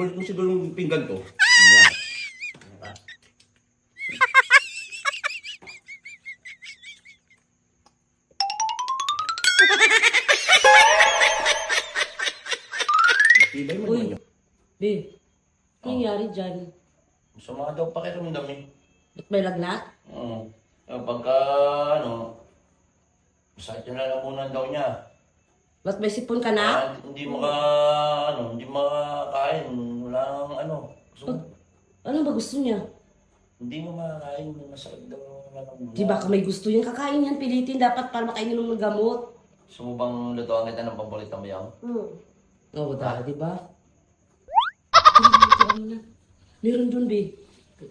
Favorite mo siguro yung pinggan to. Ayan. Tibay mo Uy. naman yun. Be, ano nangyari dyan? Masama daw pakiramdam eh. Ba't may lagnat? Oo. Uh, pagka, ano, masakit yung lalamunan daw niya. Ba't may sipon ka na? Ah, hindi maka, ano, hindi makakain. Wala kang, ano, gusto mo- Ano ba gusto niya? hindi mo makakain. Masakit daw yung lalamunan. Di ba may gusto yan? Kakain yan, pilitin dapat para makainom ng gamot. Gusto mo bang lutuan kita ng paborito mo yan? Hmm. Oo, oh, di ba? Meron dun, be.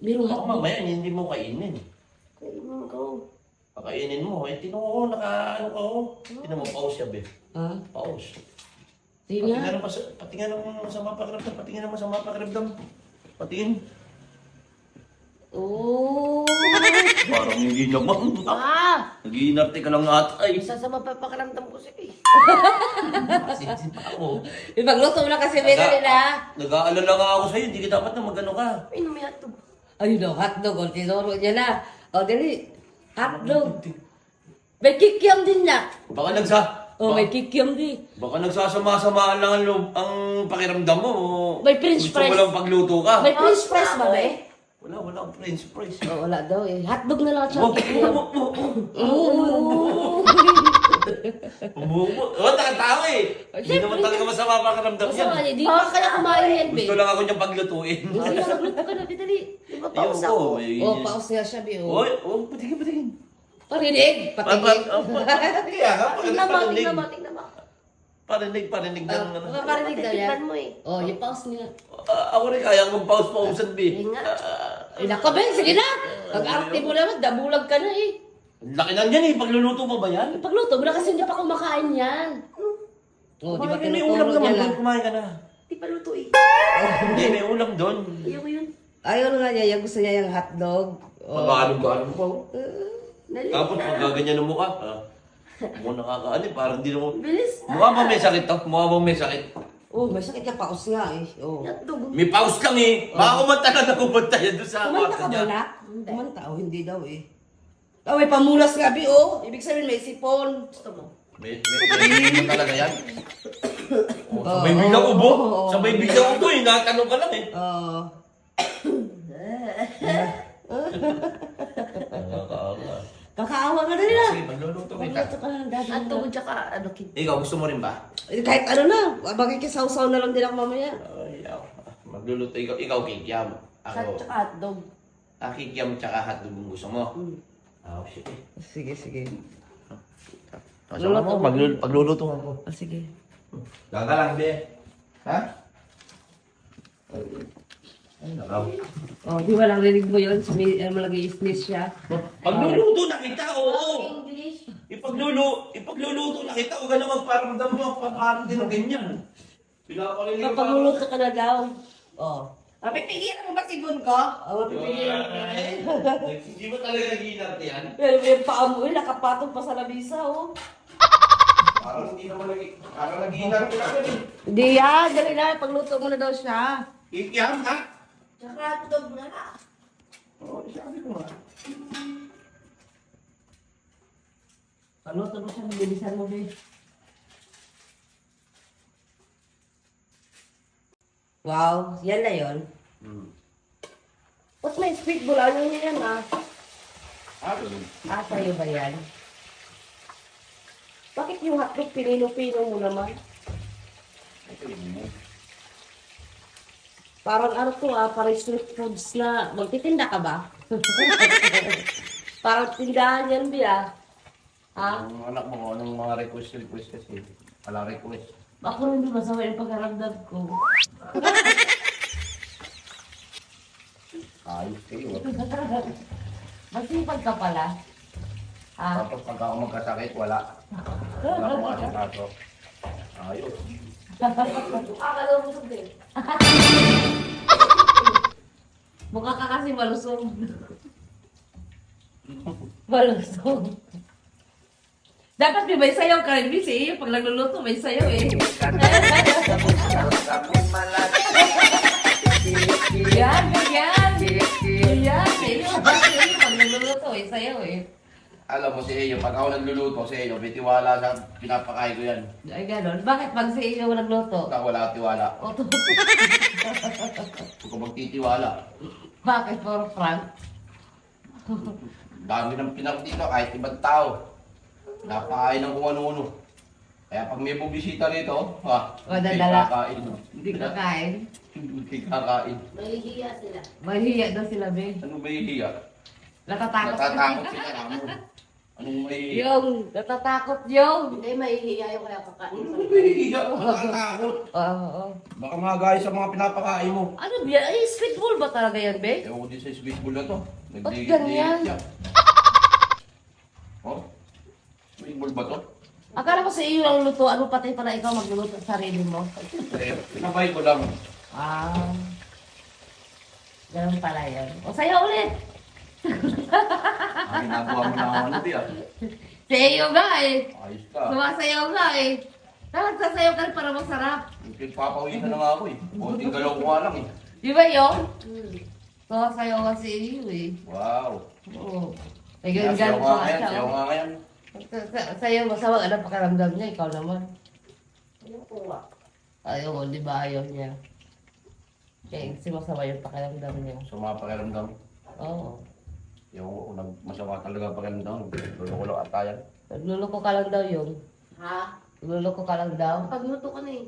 Meron hotdog. mamaya hindi mo kainin. Kainin ko. Pakainin mo. Eh, tinan ko, naka, ano ka, oh. Tinan mo, pause siya, be. Ha? Pause. Sige nga. Patingin naman sa, patingin naman sa mga pakiramdam. Patingin naman sa mga pakiramdam. Patingin. Oo. Parang hindi naman. Ah! Nag-iinarte ka lang ata. Ay, Isa sa mapapakaramdam ko sige. Sinsin pa ako. Ipagluto mo na kasi may nila. Nag-aalala nga ako sa'yo, hindi ka dapat na magano ka. Ay, may hotdog. Ayun daw, hotdog. O, tinuro niya na. O, dali. Hotdog. May kikiam din na. Baka nagsa... O, baka, may kikiam din. baka nagsasama-samaan lang ang, loob, ang pakiramdam mo. May french Gusto mo lang pagluto ka. May french fries ba, be? Wala, wala akong french fries. O, wala daw eh. Hotdog na lang at Oh, saka kikiam. Oo. Umubo. Oh, nakatawa eh. Hindi naman talaga masama ang pakiramdam yan. Masama. Di ba kaya kumain yan, be? Gusto lang ako niyang paglutuin. Sige, magluto ka na, be, dali. Di ba, Ayun paus ko. ako? eh. O, paus nga siya, be. O. Oy, oh, patingin, patingin. Parinig. Pa- Patingin. pa- oh, pa- pa- Kaya nga, Tingnan mo, parinig. tingnan mo, tingnan mo. Parinig, parinig ng Ah, ano. Paparinig daw yan. Tingnan mo eh. O, yung paus niya. Ah, ako rin kaya kong pause-pausan, B. Ayun nga. Ay, nako, be. Sige na. Pag-arte mo naman, dabulag ka na eh. Ang laki na yan eh. Pagluluto mo ba yan? Pagluto mo na kasi hindi pa kumakain yan. O, di ba ka, may ulam tinuturo naman niya doon. na? Kumain ka na. Di pa luto eh. Hindi, may ulam doon. Ayaw ko yun. Ayaw nga niya, yung gusto niya yung hotdog. O, Pag-aalog-aalog pa. oh. Dali. Tapos pag gaganyan ang mukha. Ah, mukha nakakaano eh. Parang di naman. Bilis. Mukha ba may sakit to? Mukha ba may sakit? oh, may sakit ka paus nga eh. O. Hotdog. May pause lang eh. Baka kumanta na na kumanta yan doon sa Kumanta ka ba na? Kumanta o hindi daw eh. Oh, may pamulas nga, Bi, oh. Ibig sabihin may sipon. Gusto mo? May, may, may, may talaga yan. Oh, sabay Oo, bigla ubo. oo, oo. Sabay bigla ubo eh. Nakatanong ka lang eh. Oh. Nakakaawa. Kakaawa ka na nila. Sige, magluluto kita. Pagluto ka na ng daddy. Hotdog tsaka ano kid. Ikaw, gusto mo rin ba? Eh, Kahit ano na. Magkikisaw-saw na lang din ako mamaya. Ay, ako. Magluluto. Ikaw, ikaw kikiam. Sa Ako, tsaka hotdog. ah, kikiam tsaka hotdog yung gusto mo. Mm. Ah, oh, sige. Sige, sige. Ah, Luluto mo, mo. paglul- pagluluto ako. Oh, sige. Gaga lang, be. Ha? Ay, nakaw. Oh, di ba lang rinig mo yun? Sumi, ano, malagay-sneeze siya. Pagluluto na kita, oo. English. Ipaglulu, ipagluluto na kita, huwag ka na magparamdam mo, paparan din ng ganyan. Pinapalinig pa Pagluluto ka na daw. Oh. Ah, pipigilan mo ba sibon ko? Oh, pipigilan mo. Ay, Hindi mo talaga nag-iinarte yan? Pero yung paa mo, eh, nakapatong pa sa labisa, oh. Parang hindi naman nag Parang nag-iinarte ka. Hindi yan, dali na, pagluto mo na daw siya. Kikiyam, ha? Hotdog na lang. Oo, sabi ko nga. Pagluto mo siya, bilisan mo, babe. Wow, yan na yon. Hmm. Ba't may sweet bowl? Ano niya yan, ah? Ah, ganun. Ah, sa'yo ba yan? Bakit yung hotdog pinino-pino mo naman? Ito yun mo. Parang ano to ah, parang street foods na, magtitinda ka ba? parang tindahan yan, Bia. Ha? Ang anak mo, anong mga request request kasi? Wala request. Ako hindi masama yung pagkaramdam ko. Ayos kayo. Masipag ka pala. Ah, Tapos pag ako magkasakit, wala. Wala akong asikaso. Ayos. Akala mo sa din. Mukha ka kasi malusog. malusog. Dapat may may sayaw ka rin, Miss, eh. Pag nagluluto, may sayaw, eh. Yan, yan. Yan, sayaw. Pag nagluluto, may sayaw, eh alam mo si Eyo, pag ako nagluluto si Eyo, may tiwala sa pinapakain ko yan. Ay, ganon. Bakit pag sa iyo nagluto? Ako wala akong tiwala, O, to- huwag ka magtitiwala. bakit for Frank? Dami ng pinag dito, kahit ibang tao. Napakain ng kung ano-ano. Kaya pag may bubisita rito, ha, O, hindi dadala. kakain. Hindi kakain. Hindi kakain. Mahihiya sila. Mahihiya daw sila, be. Ano ba hihiya? Natatakot. Natatakot sila kamo. Anong may... Yung, natatakot yung. Hindi, mahihiya yung kaya kakain. Ano ba hihiya? Natatakot. Oo, oo. Baka magaya sa mga pinapakain mo. Ano ba? Ay, sweet ball ba talaga yan, be? Ewan ko din sa sweet ball na to. Ba't ganyan? Oh? Sweet ball ba to? Akala ko sa iyo lang luto, ano pati pala ikaw magluluto sa sarili mo? Eh, pinabay ko lang. Ah. Ganun pala yan. O, sayo ulit. Ang ginagawa mo na ano di ah. Sa iyo nga eh. Ayos ka. Sumasayaw nga eh. Bakit sasayaw ka rin para masarap? Nagpapawisan na nga ako eh. Konting galaw ko nga lang eh. Di ba yun? Sumasayaw nga si iyo eh. Wow. Oo. Ay, ganun Sayaw ganun nga pa ngayon, siya. sayaw oh. nga ngayon. Sa- sa- Sa'yo, masama ka na pakiramdam niya, ikaw naman. Ano? Ayaw ko, di ba ayaw niya? Kaya kasi masama yung pakiramdam niya. Sa mga pakiramdam. Oo. Yung ko, nag- masama talaga ang pakiramdam. Lolo ko lang atayan. Nagluloko ka lang daw yun. Ha? Nagluloko ka lang daw. Pagluto ka na eh.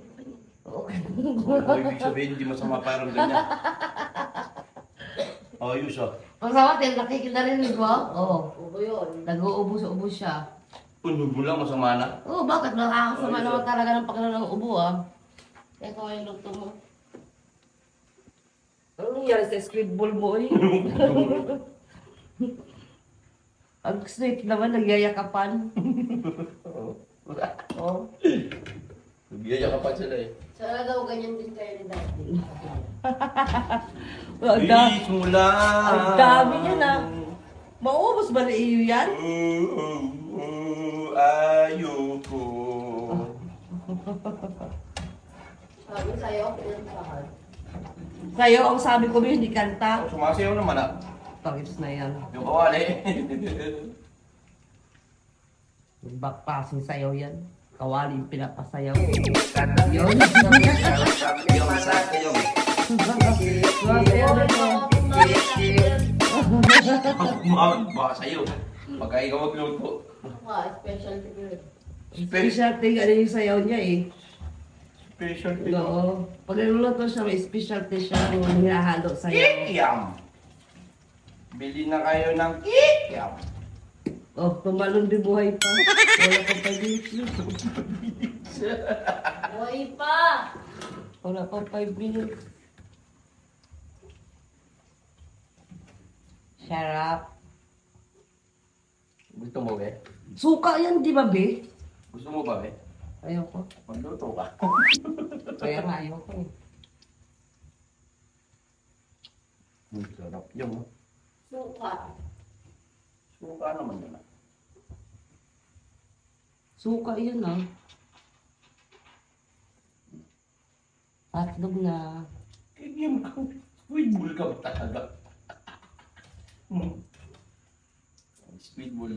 Okay. Ano ibig sabihin, hindi masama pakiramdam niya. Ayos ah. Masama, din nakikita rin mo? Oo. Oo yun. Nag-uubos-ubos siya. Punog mo lang, masama na. Oo, bakit? Nakakasama Ayos, naman talaga ng pakiramdam ng ubo ah. Kaya ko yung luto mo. Ano nangyari sa squid ball mo eh? Ang sweet naman, nagyayakapan. Oo. Nagyaya ka pa sila eh. Sana daw ganyan din kayo ni Daddy. Ang da- Bilis mo lang. ang dami yan ah. Maubos ba na iyo yan? Oo, oo, ayoko. Sabi sa'yo, pinansahan. Sa'yo, ang sabi ko ba hindi kanta? Sumasayaw naman ah. Pangits na yan. Yung kawali. Yung backpassing sayaw yan. Kawali yung pinapasayaw. Yun. Yung masarap yung. Sumasayaw na to. Baka sa'yo. Pagka ikaw magluto. Ako nga, special to yun. Special thing, ano yung sayaw niya eh. Special Oo. Pag niluluto siya, may special thing siya yung hinahalo sayaw. Kikiam. Bili na kayo ng kikiam. Oh, tumalon din buhay pa. Wala pang pag-ibig. Buhay pa! Wala pang 5 minutes. Sarap. Gusto mo be? Suka yan, di ba, be? Gusto mo ba be? Ayoko. Magluto ka. Kaya nga ayoko eh. Hmm, sarap yung. Suka. Suka naman yun ah. Suka yun ah. Hotdog na. Kikiam ka. Ka ba talaga? Hmm. Squid ball.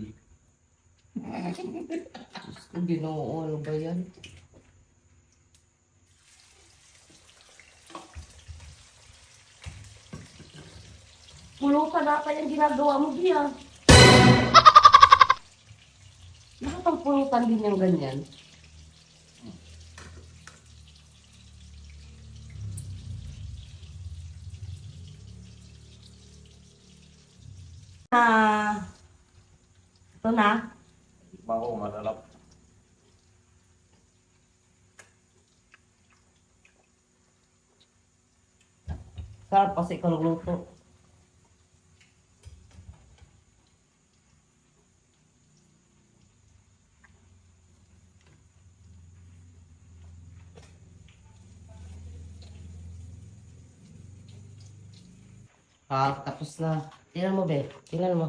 Diyos ko, ginoo, ano ba yan? Pulutan na pa yung ginagawa mo, Bia. Bakit ang pulutan din yung ganyan? Ah, ito na. Bako, masarap. Sarap kasi ikaw nagluto. Ah, tapos na. Tingnan mo, be. Tingnan mo.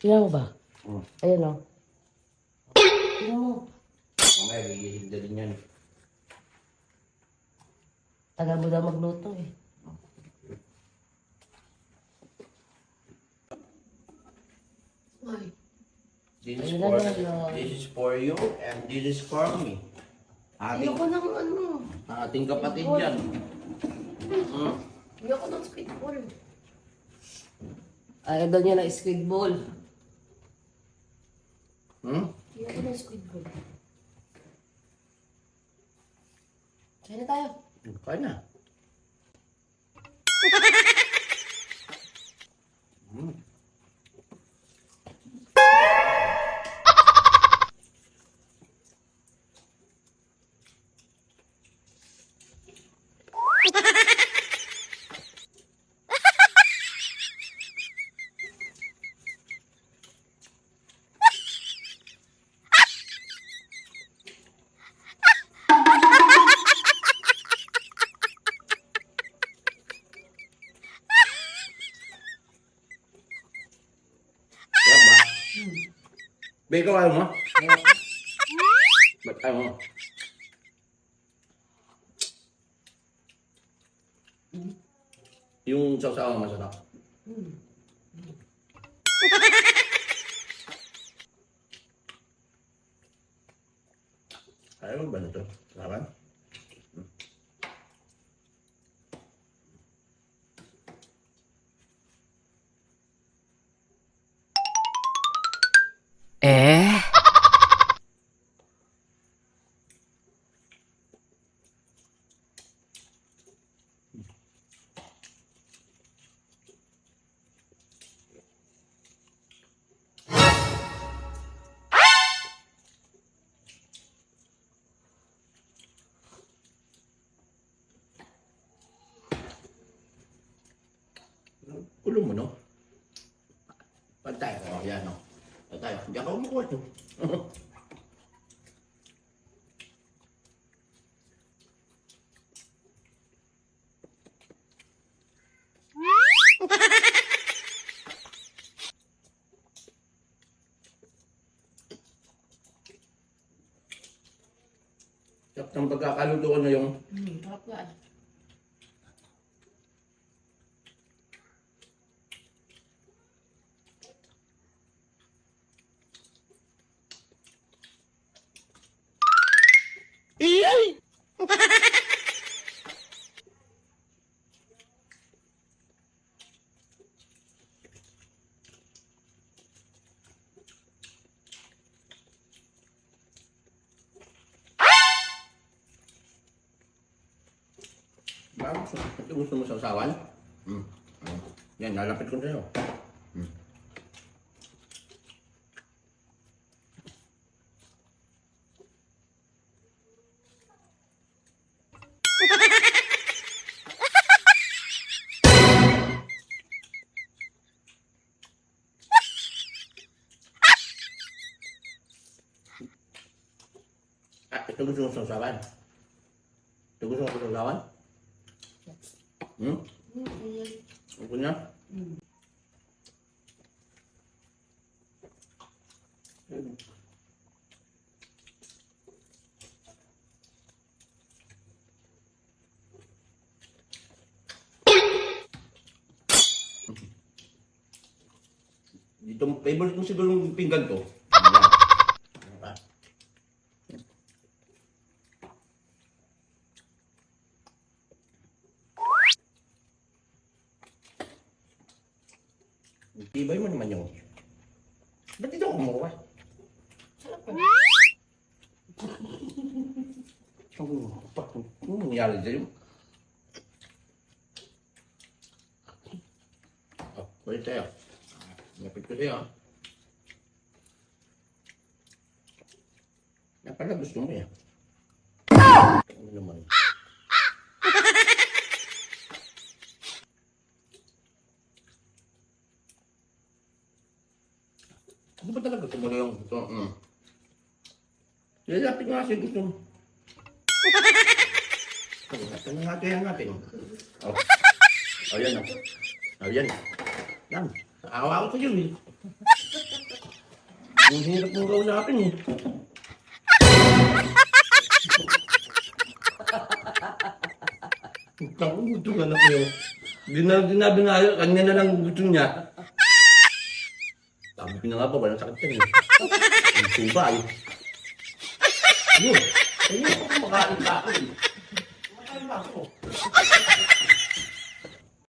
Tingnan mo ba? Hmm. Ayun, oh. Tingnan mo. Mamaya, gigihigda din yan. Tagal mo daw magluto, eh. Ay, Hindi for, Lalo. this is for you and this is for me. Ating, Ayoko ng ano. ating kapatid yan. Hmm. Ayoko ng speedball. Ayaw daw niya ng squid ball. Hmm? Ayoko ng squidball. Kaya na tayo. Kaya na. Hmm. Ba, ikaw ayaw mo? Ba't ayaw mo? Yung sausawa masarap. Ayaw mo ba nito? Laban? Ka umukuha ito. Sarap ng pagkakaluto ko na yung Hmm, harap nga Ba, gusto, mo sa usawan? Hmm. Yan, lalapit ko sa'yo. Ito gusto mo sa usawan? Ito gusto mo sa usawan? Hmm? Ako na? Hmm. Dito, favorite mo siguro yung pinggan ko. Ayan. Ano ba? Tibay mo naman yung... Ba't dito ako kumuha? Sarap ka. Ano pa? Ano nangyari sa'yo? Wait sa'yo. Lapit ko sa'yo. ah. Yan pala gusto mo yan. Ano naman? Ano ba talaga mo yung gusto? Mm. Lalapit nga kasi gusto mo. Ito na natin yan natin. Oh. Oh, yan oh. Yan. Awa ko sa'yo eh. Ang hirap mong kausapin eh. Ang gusto nga na kayo. Di na, di na binayo. Kanya na lang gusto niya. Sabi ko Yun na nga ba, walang sakit yan eh. Ang Subay. Yun. Ayun, kumakain ka ako eh. Kumakain ba ako?